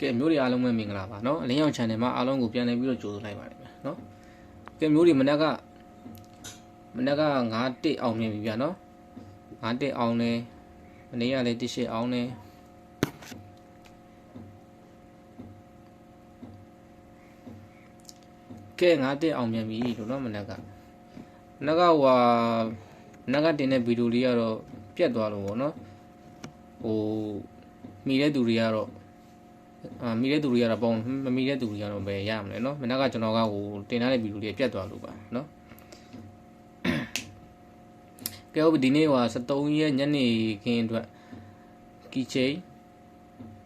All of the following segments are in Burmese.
ကဲမျိုးတွေအားလုံးပဲမင်္ဂလာပါเนาะအလင်းရောင် channel မှာအားလုံးကိုပြန်လည်ပြီးတော့ကြိုဆိုလိုက်ပါတယ်ဗျာเนาะကဲမျိုးတွေမနက်ကမနက်က9တစ်အောင်မြင်ပြီဗျာเนาะ9တစ်အောင်လဲမနေ့ကလည်းတစ်ရှစ်အောင်လဲကဲ9တစ်အောင်မြင်ပြီလို့เนาะမနက်ကမနက်ကဟိုဟာမနက်ကတင်တဲ့ဗီဒီယိုလေးကတော့ပြတ်သွားလို့ပေါ့เนาะဟိုမိတဲ့သူတွေကတော့ အာ မိတဲ့သူတွေကတော့ပုံမမိတဲ့သူတွေကတော့ပဲရမလဲเนาะမနက်ကကျွန်တော်ကဟိုတင်ထားတဲ့ဗီဒီယိုလေးပြတ်သွားလို့ပါเนาะကဲဟုတ်ပြီဒီနေ့ဟို73ရက်ညနေခင်းအတွက်ကီချိ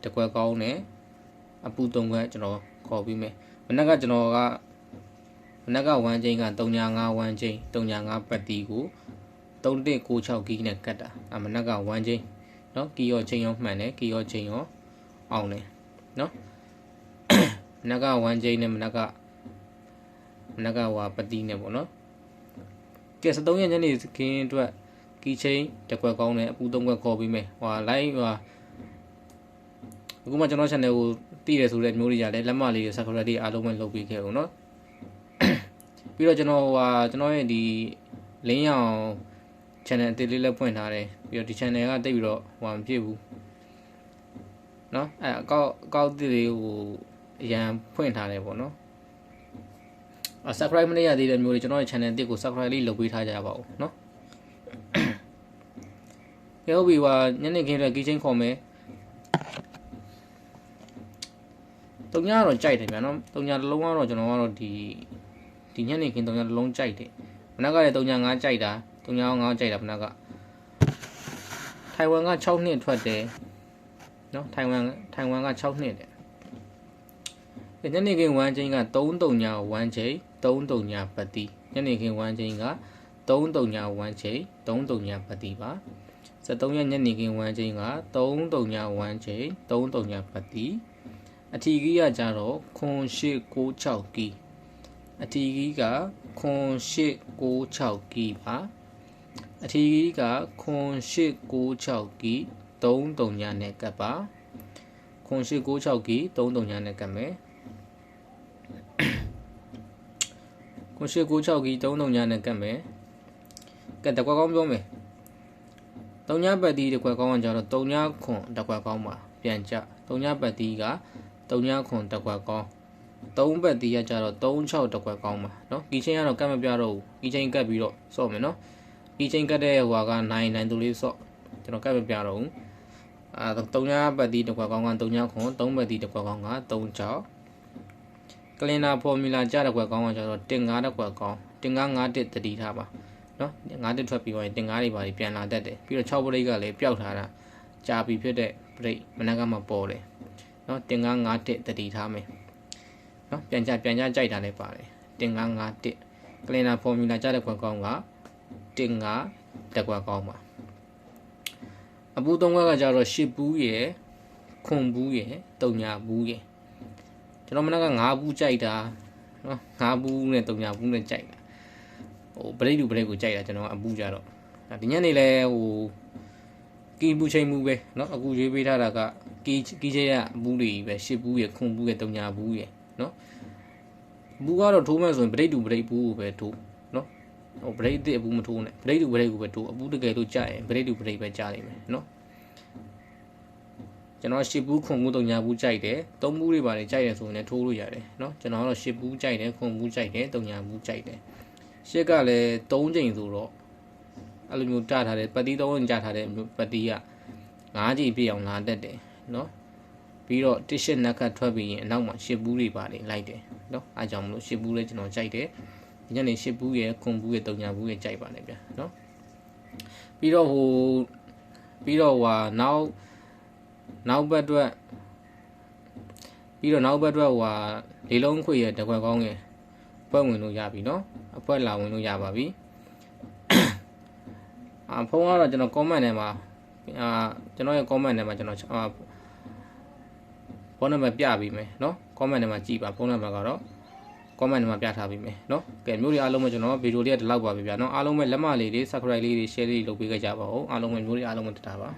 တကွက်ကောင်းနဲ့အပူ3ခွက်ကျွန်တော်ခေါ်ပြီးမယ်မနက်ကကျွန်တော်ကမနက်က1ချိန်က395 1ချိန်395ပတ်တီကို3196ကီနဲ့ကတ်တာအမနက်က1ချိန်เนาะကီရောချိန်ရောမှန်တယ်ကီရောချိန်ရောအောင်တယ် နော်မနက်က1ချိန်နဲ့မနက်ကမနက်ကဟွာပတိနဲ့ပေါ့နော်ကဲ73ရက်ညနေခင်းအတွက်ကီချိန်တစ်ခွက်ကောင်းတယ်အပူ3ခွက်ခေါ်ပြီးမယ်ဟွာ live ဟွာအခုမှကျွန်တော် channel ကိုတည်ရဆိုတဲ့မျိုးတွေကြလဲလက်မလေး subscribe တွေအားလုံးပဲလုပ်ပေးခဲ့ဦးနော်ပြီးတော့ကျွန်တော်ဟွာကျွန်တော်ရဲ့ဒီလင်းရောင် channel အသေးလေးလည်းဖွင့်ထားတယ်ပြီးတော့ဒီ channel ကတိတ်ပြီးတော့ဟွာမဖြစ်ဘူး နော်အဲအကောက်အကောက်သစ်လေးဟိုအရန်ဖွင့်ထားတယ်ပေါ့နော်အ subscribe မလုပ်ရသေးတဲ့မျိုးတွေကျွန်တော်ရဲ့ channel တစ်ကို subscribe လေးလုပ်ပေးထားကြပါဦးနော်ကဲဟုတ်ပြီဟာညနေခင်းတော့ကီချင်းခေါ်မယ်တုံညာတော့ကြိုက်တယ်ဗျာနော်တုံညာတစ်လုံးကတော့ကျွန်တော်ကတော့ဒီဒီညနေခင်းတုံညာတစ်လုံးကြိုက်တယ်မနက်ကလည်းတုံညာငါးကြိုက်တာတုံညာငါးကြိုက်တာမနက်ကထိုင်ဝမ်က6နှစ်ထွက်တယ် နော်ထိုင်ဝမ်ထိုင်ဝမ်က6နှစ်တယ်ညနေခင်း1ချိန်က3တုံညာ1ချိန်3တုံညာပတိညနေခင်း1ချိန်က3တုံညာ1ချိန်3တုံညာပတိပါ73ရက်ညနေခင်း1ချိန်က3တုံညာ1ချိန်3တုံညာပတိအထီကြီးကကြတော့ခွန်896ကီအထီကြီးကခွန်896ကီပါအထီကြီးကခွန်896ကီ 3တုံညာနဲ့ကပ်ပါခွန်896ကီ3တုံညာနဲ့ကပ်မယ်ခွန်896ကီ3တုံညာနဲ့ကပ်မယ်ကဲတကွက်ကောင်းပြောမယ်တုံညာပတ်တီးတကွက်ကောင်းကကြတော့တုံညာခွန်တကွက်ကောင်းပါပြန်ကြတုံညာပတ်တီးကတုံညာခွန်တကွက်ကောင်း3ပတ်တီးကကြတော့36တကွက်ကောင်းပါเนาะကီချင်းကတော့ကတ်မပြတော့ဘူးကီချင်းကတ်ပြီးတော့စော့မယ်เนาะကီချင်းကတ်တဲ့ဟွာက9 9တူလေးစော့ကျွန်တော်ကတ်မပြတော့ဘူး အာ3ညပတ်တီတစ်ခွက်ကောင်းက3ညခွန်3ပတ်တီတစ်ခွက်ကောင်းက3ချောက်ကလင်နာဖော်မြူလာကြတဲ့ခွက်ကောင်းကကျတော့တင်9တစ်ခွက်ကောင်းတင်9 9တစ်တတိထားပါနော်9တစ်ထွက်ပြီးသွားရင်တင်9တွေပါပြန်လာတတ်တယ်ပြီးတော့6ပရိတ်ကလည်းပျောက်ထားတာကြာပြီဖြစ်တဲ့ပရိတ်မနက်ကမှပေါ်တယ်နော်တင်9 9တစ်တတိထားမယ်နော်ပြန်ကြပြန်ကြကြိုက်တာလည်းပါတယ်တင်9 9တစ်ကလင်နာဖော်မြူလာကြတဲ့ခွက်ကောင်းကတင်9တစ်ခွက်ကောင်းပါ အပူသုံးခွက်ကကြတော့ရှစ်ဘူးရယ်ခွန်ဘူးရယ်တုံညာဘူးရယ်ကျွန်တော်မနက်က၅ဘူးကြိုက်တာနော်၅ဘူးနဲ့တုံညာဘူးနဲ့ကြိုက်တာဟိုဘရိတ်လူဘရိတ်ကိုကြိုက်တာကျွန်တော်ကအပူကြတော့ဒီညနေလဲဟိုကီဘူးချိန်မှုပဲเนาะအခုရွေးပေးထားတာကကီကီချေရအဘူးတွေပဲရှစ်ဘူးရယ်ခွန်ဘူးရယ်တုံညာဘူးရယ်เนาะဘူးကတော့ထိုးမဲ့ဆိုရင်ဘရိတ်တူဘရိတ်ဘူးကိုပဲထိုးเนาะ ဟို break အစ်အပူမထိုးနဲ့ break တူ break ကိုပဲထိုးအပူတကယ်လို့ကြရင် break တူ break ပဲကြလိမ့်မယ်နော်ကျွန်တော်ရှစ်ဘူးခွန်ဘူးတုံညာဘူးကြိုက်တယ်သုံးဘူးတွေပါတယ်ကြိုက်တယ်ဆိုရင်လည်းထိုးလို့ရတယ်နော်ကျွန်တော်ကတော့ရှစ်ဘူးကြိုက်တယ်ခွန်ဘူးကြိုက်တယ်တုံညာဘူးကြိုက်တယ်ရှစ်ကလည်း3ချိန်ဆိုတော့အဲ့လိုမျိုးကြထားတယ်ပတ်တီး3ချိန်ကြထားတယ်ပတ်တီးက5ချိန်ပြည့်အောင်လာတတ်တယ်နော်ပြီးတော့တစ်ရှစ်နက်ကထွက်ပြီးရင်အနောက်မှာရှစ်ဘူးတွေပါတယ်လိုက်တယ်နော်အားကြောင့်မလို့ရှစ်ဘူးလည်းကျွန်တော်ကြိုက်တယ် ညနေ၈ဘူးရယ်ခွန်ဘူးရယ်တုံညာဘူးရယ်ကြိုက်ပါနဲ့ဗျာနော်ပြီးတော့ဟိုပြီးတော့ဟာနောက်နောက်ဘက်အတွက်ပြီးတော့နောက်ဘက်အတွက်ဟာလေလုံးခွေရယ်တကွက်ကောင်းငယ်အဖွဲ့ဝင်လို့ရပြီနော်အဖွဲ့လာဝင်လို့ရပါပြီအဖုန်းကတော့ကျွန်တော် comment ထဲမှာအာကျွန်တော်ရဲ့ comment ထဲမှာကျွန်တော်ဖုန်းနံပါတ်ပြပေးမယ်နော် comment ထဲမှာကြည်ပါဖုန်းနံပါတ်ကတော့ comment ထဲမှာပြထားပေးမယ်เนาะကဲမျိုးတွေအားလုံးပဲကျွန်တော်ဗီဒီယိုလေးကဒီလောက်ပါပြီဗျာเนาะအားလုံးပဲလက်မလေးတွေ subscribe လေးတွေ share လေးတွေလုပ်ပေးကြပါဦးအားလုံးပဲမျိုးတွေအားလုံးပဲတတာပါ